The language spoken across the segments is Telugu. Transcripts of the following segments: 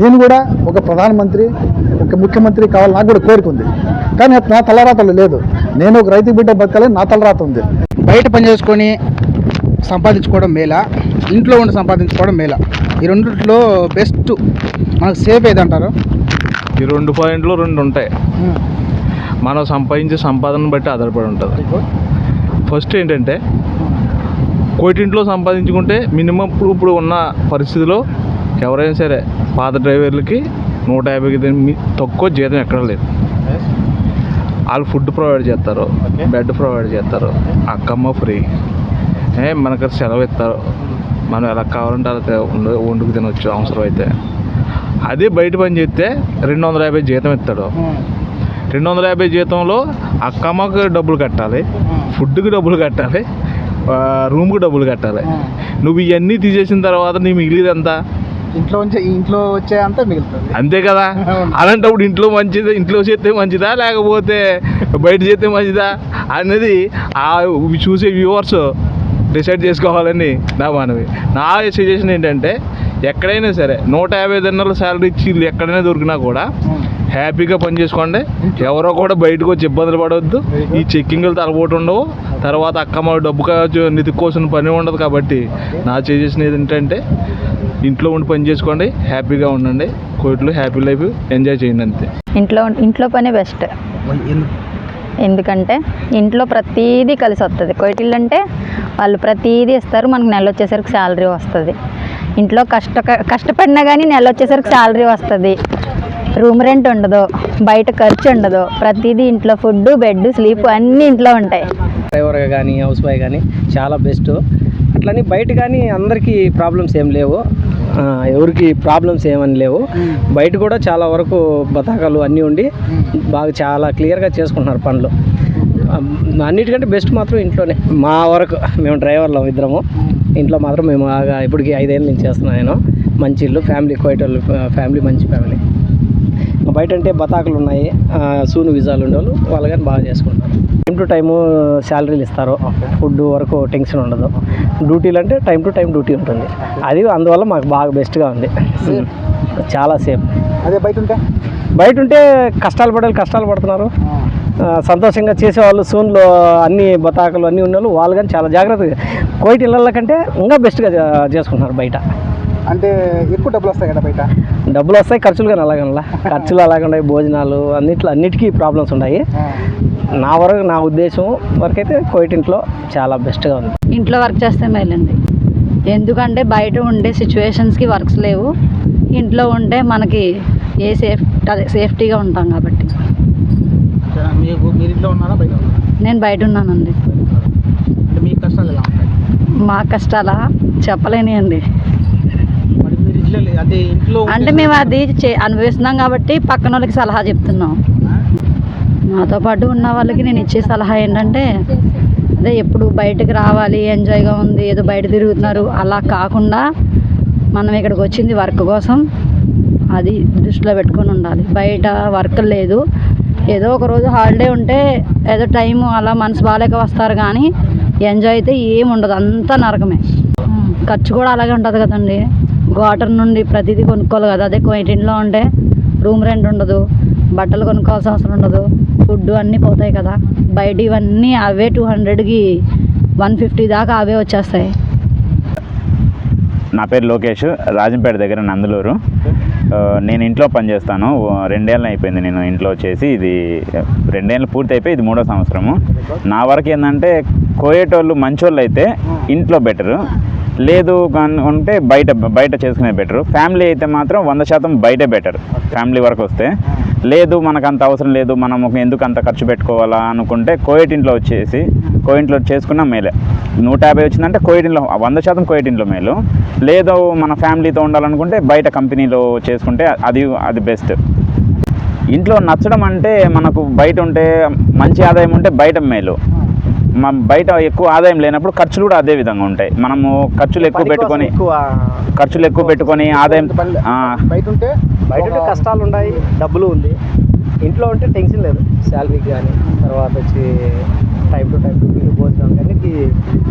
నేను కూడా ఒక ప్రధానమంత్రి ఒక ముఖ్యమంత్రి కావాలి నాకు కూడా కోరిక ఉంది. కానీ నా తలరాతలు లేదు. నేను ఒక రైతు బిడ్డ బతకాలని నా తలరాత ఉంది. బయట పని చేసుకొని సంపాదించుకోవడం మేలా? ఇంట్లో ఉండి సంపాదించుకోవడం మేలా? ఈ రెండిట్లో బెస్ట్ మనకు సేఫ్ ఏది అంటారు ఈ రెండు పాయింట్లు రెండు ఉంటాయి. మనం సంపాదించే సంపాదన బట్టి ఆధారపడి ఉంటుంది. ఫస్ట్ ఏంటంటే కోటింట్లో సంపాదించుకుంటే మినిమం ఇప్పుడు ఇప్పుడు ఉన్న పరిస్థితిలో ఎవరైనా సరే పాత డ్రైవర్లకి నూట యాభైకి తక్కువ జీతం ఎక్కడ లేదు. వాళ్ళు ఫుడ్ ప్రొవైడ్ చేస్తారు బెడ్ ప్రొవైడ్ చేస్తారు అక్కమ్మ ఫ్రీ. ఏ మనకు సెలవు ఇస్తారు. మనం ఎలా కావాలంటే అలా వండు- వండుకు తినొచ్చు అవసరం అయితే అదే బయట పని చేస్తే రెండు వందల యాభై జీతం ఇస్తాడు. రెండు వందల యాభై జీతంలో అక్కమ్మకి డబ్బులు కట్టాలి ఫుడ్కి డబ్బులు కట్టాలి రూమ్కి డబ్బులు కట్టాలి. నువ్వు ఇవన్నీ తీసేసిన తర్వాత నీ మిగిలిది ఎంత? ఇంట్లో ఉంచే ఇంట్లో వచ్చే అంతా మిగులుతుంది. అంతే కదా? అలాంటప్పుడు ఇంట్లో మంచిది ఇంట్లో చేస్తే మంచిదా లేకపోతే బయట చేస్తే మంచిదా అనేది ఆ చూసే వ్యూవర్స్ డిసైడ్ చేసుకోవాలని నా మనవి. నా సజెషన్ ఏంటంటే ఎక్కడైనా సరే నూట యాభై దినాల శాలరీ ఇచ్చి ఎక్కడైనా దొరికినా కూడా హ్యాపీగా పని చేసుకోండి. ఎవరో కూడా బయటకు వచ్చి ఇబ్బందులు పడవద్దు ఈ చెక్కింగ్లు తలపోటు ఉండవు. తర్వాత అక్కమ్మ డబ్బు కావచ్చు నిధుకోసిన పని ఉండదు కాబట్టి నా చేసేసినది ఏంటంటే ఇంట్లో ఉండి పని చేసుకోండి హ్యాపీగా ఉండండి. కోట్లు హ్యాపీ లైఫ్ ఎంజాయ్ చేయండి అంతే. ఇంట్లో ఇంట్లో పనే బెస్ట్. ఎందుకంటే ఇంట్లో ప్రతీదీ కలిసి వస్తుంది కోయిటిల్లు అంటే వాళ్ళు ప్రతీదీ ఇస్తారు. మనకు నెల వచ్చేసరికి శాలరీ వస్తుంది. ఇంట్లో కష్ట కష్టపడినా కానీ నెల వచ్చేసరికి శాలరీ వస్తుంది. రూమ్ రెంట్ ఉండదు బయట ఖర్చు ఉండదు. ప్రతిదీ ఇంట్లో ఫుడ్ బెడ్ స్లీప్ అన్నీ ఇంట్లో ఉంటాయి. డ్రైవర్ కానీ హౌస్ బాయ్ కానీ చాలా బెస్ట్. అట్లని బయట కానీ అందరికీ ప్రాబ్లమ్స్ ఏం లేవు. ఎవరికి ప్రాబ్లమ్స్ ఏమని లేవు. బయట కూడా చాలా వరకు బతాకాలు అన్నీ ఉండి బాగా చాలా క్లియర్గా చేసుకుంటున్నారు పనులు. అన్నిటికంటే బెస్ట్ మాత్రం ఇంట్లోనే. మా వరకు మేము డ్రైవర్లు ఇద్దరము. ఇంట్లో మాత్రం మేము బాగా ఇప్పటికి ఐదేళ్ళ నుంచి చేస్తున్నాను నేను. మంచి ఇల్లు ఫ్యామిలీ కోయటోళ్ళు ఫ్యామిలీ మంచి ఫ్యామిలీ. బయట అంటే బతాకులు ఉన్నాయి. సూను విజాలు ఉండేవాళ్ళు వాళ్ళు కానీ బాగా చేసుకుంటారు. టైం టు టైము శాలరీలు ఇస్తారు. ఫుడ్ వరకు టెన్షన్ ఉండదు. డ్యూటీలు అంటే టైం టు టైం డ్యూటీ ఉంటుంది. అది అందువల్ల మాకు బాగా బెస్ట్గా ఉంది. చాలా సేఫ్ అదే బయట ఉంటే? బయట ఉంటే కష్టాలు పడాలి కష్టాలు పడుతున్నారు. సంతోషంగా చేసేవాళ్ళు సూన్లో అన్ని బతాకులు అన్నీ ఉన్నవాళ్ళు వాళ్ళు కానీ చాలా జాగ్రత్తగా. కోయిట్ ఇళ్ళ కంటే ఇంకా బెస్ట్గా చేసుకుంటున్నారు బయట. అంటే ఎక్కువ డబ్బులు వస్తాయి కదా బయట? డబ్బులు వస్తాయి ఖర్చులు కానీ అలాగనలా. ఖర్చులు అలాగే ఉన్నాయి భోజనాలు అన్నిట్లో అన్నిటికీ ప్రాబ్లమ్స్ ఉన్నాయి నా వరకు నా ఉద్దేశం వరకైతే కోయిట్ ఇంట్లో చాలా బెస్ట్గా ఉంది. ఇంట్లో వర్క్ చేస్తే మేలండి. ఎందుకంటే బయట ఉండే సిచ్యువేషన్స్కి వర్క్స్ లేవు. ఇంట్లో ఉంటే మనకి ఏ సేఫ్ అదే సేఫ్టీగా ఉంటాం కాబట్టి. నేను బయట ఉన్నానండి. మా కష్టాలా చెప్పలేని అండి అంటే ఇంట్లో అంటే మేము అది చే- అనుభవిస్తున్నాం కాబట్టి పక్కన వాళ్ళకి సలహా చెప్తున్నాం. నాతో పాటు ఉన్న వాళ్ళకి నేను ఇచ్చే సలహా ఏంటంటే అదే ఎప్పుడు బయటకు రావాలి ఎంజాయ్గా ఉంది ఏదో బయట తిరుగుతున్నారు అలా కాకుండా మనం ఇక్కడికి వచ్చింది వర్క్ కోసం అది దృష్టిలో పెట్టుకొని ఉండాలి. బయట వర్క్ లేదు. ఏదో ఒక రోజు హాలిడే ఉంటే ఏదో టైం అలా మనసు బాగాలేక వస్తారు కానీ ఎంజాయ్ అయితే ఏమి ఉండదు. అంతా నరకమే. ఖర్చు కూడా అలాగే ఉంటుంది కదండి. వాటర్ నుండి ప్రతిదీ కొనుక్కోవాలి కదా. అదే ఇంట్లో ఉంటే రూమ్ రెంట్ ఉండదు బట్టలు కొనుక్కోవాల్సిన అవసరం ఉండదు ఫుడ్ అన్నీ పోతాయి కదా. బయట ఇవన్నీ అవే టూ హండ్రెడ్కి వన్ ఫిఫ్టీ దాకా అవే వచ్చేస్తాయి. నా పేరు లోకేష్ రాజంపేట దగ్గర నందలూరు. నేను ఇంట్లో పనిచేస్తాను రెండేళ్ళు అయిపోయింది నేను ఇంట్లో వచ్చేసి ఇది రెండేళ్ళు పూర్తి అయిపోయి ఇది మూడో సంవత్సరము. నా వరకు ఏంటంటే కోయేటోళ్ళు మంచోళ్ళు అయితే ఇంట్లో బెటరు. లేదు కాన్- ఉంటే బయట బయట చేసుకునే బెటరు. ఫ్యామిలీ అయితే మాత్రం వంద శాతం బయటే బెటర్. ఫ్యామిలీ వరకు వస్తే. లేదు మనకు అంత అవసరం లేదు మనం ఎందుకు అంత ఖర్చు పెట్టుకోవాలా అనుకుంటే కోయటింట్లో వచ్చేసి కోయింట్లో చేసుకున్న మేలే. నూట యాభై వచ్చిందంటే కోయిట్ వంద శాతం కోయిటింట్లో మేలు. లేదు మన ఫ్యామిలీతో ఉండాలనుకుంటే బయట కంపెనీలో చేసుకుంటే అది అది బెస్ట్. ఇంట్లో నచ్చడం అంటే మనకు బయట ఉంటే మంచి ఆదాయం ఉంటే బయట మేలు. మన బయట ఎక్కువ ఆదాయం లేనప్పుడు ఖర్చులు కూడా అదే విధంగా ఉంటాయి. మనము ఖర్చులు ఎక్కువ పెట్టుకొని ఖర్చులు ఎక్కువ పెట్టుకొని ఆదాయం బయట ఉంటే బయట ఉంటే కష్టాలు ఉన్నాయి డబ్బులు ఉంది. ఇంట్లో ఉంటే టెన్షన్ లేదు శాలరీకి కానీ తర్వాత వచ్చి టైం టు టైం డ్యూటీలు భోజనం కానీ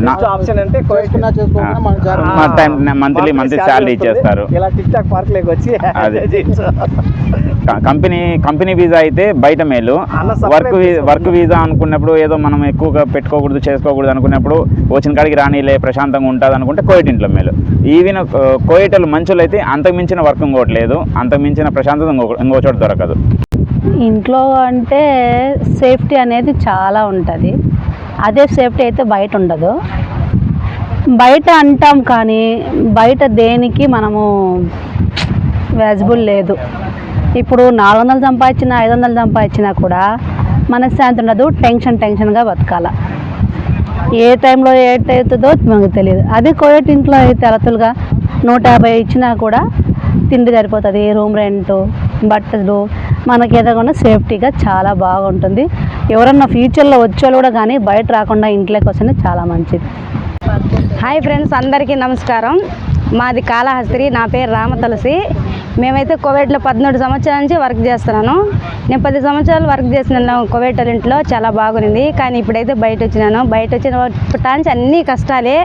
నా- ఆప్షన్ అంటే చేసుకున్నా చేసుకోకుండా మన జాగ్రత్త. మా టైం మంత్లీ మంత్లీ శాలరీ ఇచ్చేస్తారు. ఇలా టిక్ టాక్ పార్క్ లేక వచ్చి అదే. క- కంపెనీ కంపెనీ వీసా అయితే బయట మేలు. వర్క్. వర్క్ వీసా అనుకున్నప్పుడు ఏదో మనం ఎక్కువగా పెట్టుకోకూడదు చేసుకోకూడదు అనుకున్నప్పుడు వచ్చిన కాడికి రానిలే ప్రశాంతంగా ఉంటుంది అనుకుంటే కోయిట్ ఇంట్లో మేలు. ఈవెన్ కోయిటలు మంచులు అయితే అంతకు మించిన వర్క్ ఇంకోటి లేదు. అంతకు మించిన ప్రశాంతత ఇంకో ఇంకో చోట దొరకదు. ఇంట్లో అంటే సేఫ్టీ అనేది చాలా ఉంటుంది. అదే సేఫ్టీ అయితే బయట ఉండదు. బయట అంటాం కానీ బయట దేనికి మనము వ్యాజిబుల్ లేదు. ఇప్పుడు నాలుగు వందలు సంపాదించినా ఐదు వందలు సంపాదించినా కూడా మనశ్శాంతి ఉండదు టెన్షన్ టెన్షన్గా బతకాల. ఏ టైంలో ఏట్ అవుతుందో మనకు తెలియదు. అదే కోయట్ ఇంట్లో అయితే అలతులుగా నూట యాభై ఇచ్చినా కూడా తిండి సరిపోతుంది రూమ్ రెంట్ బట్టలు మనకి ఎదగకుండా సేఫ్టీగా చాలా బాగుంటుంది. ఎవరన్నా ఫ్యూచర్లో వచ్చేవాళ్ళు కూడా కానీ బయట రాకుండా ఇంట్లోకి వస్తేనే చాలా మంచిది. హాయ్ ఫ్రెండ్స్ అందరికీ నమస్కారం. మాది కాళహస్త్రి నా పేరు రామ తులసి. మేమైతే కోవిడ్లో పద్మూడు సంవత్సరాల నుంచి వర్క్ చేస్తున్నాను. నేను పది సంవత్సరాలు వర్క్ చేసిన కోవిడ్ ఇంట్లో చాలా బాగుంది. కానీ ఇప్పుడైతే బయట వచ్చినాను. బయట వచ్చిన నుంచి అన్నీ కష్టాలే.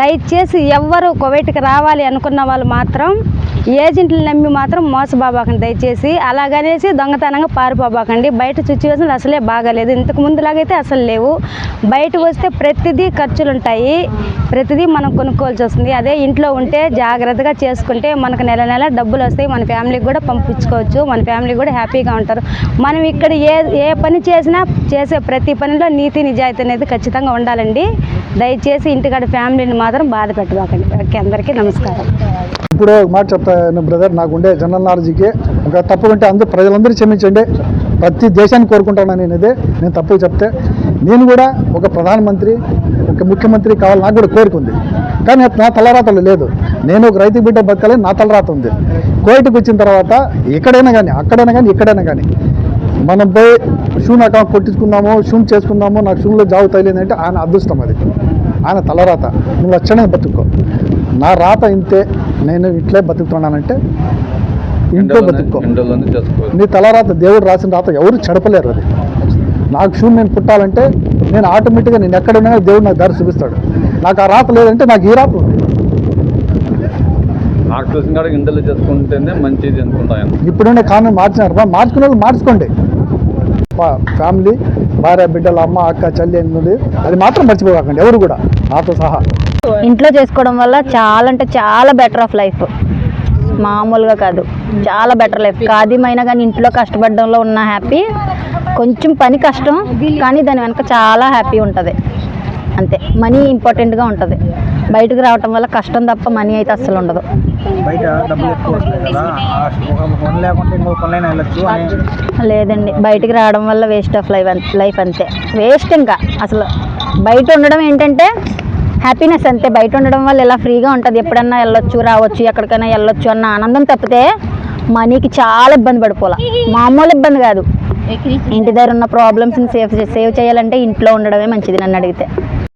దయచేసి ఎవ్వరు కోవిడ్కి రావాలి అనుకున్న వాళ్ళు మాత్రం ఏజెంట్లు నమ్మి మాత్రం మోసపోబాకండి. దయచేసి అలాగనేసి దొంగతనంగా పారిపోబాకండి. బయట సిచ్యువేషన్ అసలే బాగాలేదు. ఇంతకు ముందులాగైతే అసలు లేవు. బయట వస్తే ప్రతిదీ ఖర్చులు ఉంటాయి ప్రతిదీ మనం కొనుక్కోవాల్సి వస్తుంది. అదే ఇంట్లో ఉంటే జాగ్రత్తగా చేసుకుంటే మనకు నెల నెల డబ్బులు వస్తాయి. మన ఫ్యామిలీకి కూడా పంపించుకోవచ్చు. మన ఫ్యామిలీ కూడా హ్యాపీగా ఉంటారు. మనం ఇక్కడ ఏ ఏ పని చేసినా చేసే ప్రతి పనిలో నీతి నిజాయితీ అనేది ఖచ్చితంగా ఉండాలండి. దయచేసి ఇంటికాడ ఫ్యామిలీని మాత్రం బాధ పెట్టబాకండి. ఓకే అందరికీ నమస్కారం. ఇప్పుడు ఒక మాట చెప్తాను బ్రదర్ నాకు ఉండే జనరల్ నాలెడ్జ్కి ఒక తప్పు ఉంటే అందరూ ప్రజలందరూ క్షమించండి. ప్రతి దేశాన్ని కోరుకుంటాను నేను ఇదే. నేను తప్పు చెప్తే నేను కూడా ఒక ప్రధానమంత్రి ఒక ముఖ్యమంత్రి కావాలి నాకు కూడా కోరుకుంది కానీ నా తలరాతలు లేదు. నేను ఒక రైతు బిడ్డ బతకాలి నా తలరాత ఉంది. కోయిట్కి వచ్చిన తర్వాత ఎక్కడైనా కానీ అక్కడైనా కానీ ఎక్కడైనా కానీ మనం పోయి షూన్ అకౌంట్ కొట్టించుకుందాము షూన్ చేసుకుందాము నాకు షూన్లో జాబ్ తగిలిందంటే ఆయన అదృష్టం అది. ఆయన తలరాత. నువ్వు లక్షణంగా బతుక్కో నా రాత ఇంతే. నేను ఇట్లే బతుకుతున్నానంటే ఇంట్లో బతుక్కో. నీ తలరాత దేవుడు రాసిన రాత ఎవరు చెడపలేరు అది. నాకు షూ నేను పుట్టాలంటే నేను ఆటోమేటిక్గా నేను ఎక్కడ ఉన్నా దేవుడు నాకు దారి చూపిస్తాడు. నాకు ఆ రాత లేదంటే నాకు ఈ రాత ఉంది. నాకు తెలిసిన కాడికి ఇంటర్లో చేసుకుంటేనే మంచిది అనుకుంటాను ఇప్పుడుండే కారణం మార్చినారు. బా మార్చుకునే వాళ్ళు మార్చుకోండి. ఫ్యామిలీ భార్య బిడ్డల అమ్మ అక్క చెల్లి ఎన్నుంది అది మాత్రం మర్చిపోకండి ఎవరు కూడా. నాతో సహా. ఇంట్లో చేసుకోవడం వల్ల చాలా అంటే చాలా బెటర్ ఆఫ్ లైఫ్ మామూలుగా కాదు. చాలా బెటర్ లైఫ్ ఖాదీమైనా కానీ ఇంట్లో కష్టపడడంలో ఉన్న హ్యాపీ కొంచెం పని కష్టం కానీ దాని వెనక చాలా హ్యాపీ ఉంటుంది. అంతే. మనీ ఇంపార్టెంట్గా ఉంటుంది. బయటకు రావటం వల్ల కష్టం తప్ప మనీ అయితే అస్సలు ఉండదు. లేదండి. బయటికి రావడం వల్ల వేస్ట్ ఆఫ్ లైఫ్ లైఫ్ అంతే. వేస్ట్ ఇంకా. అసలు బయట ఉండడం ఏంటంటే హ్యాపీనెస్ అంతే బయట ఉండడం వల్ల ఇలా ఫ్రీగా ఉంటుంది? ఎప్పుడన్నా వెళ్ళొచ్చు రావచ్చు ఎక్కడికైనా వెళ్ళొచ్చు అన్న ఆనందం తప్పితే మనీకి చాలా ఇబ్బంది పడిపోవాలి. మామూలు ఇబ్బంది కాదు. ఇంటి దగ్గర ఉన్న ప్రాబ్లమ్స్ని సేవ్ సేవ్ చేయాలంటే ఇంట్లో ఉండడమే మంచిది నన్ను అడిగితే.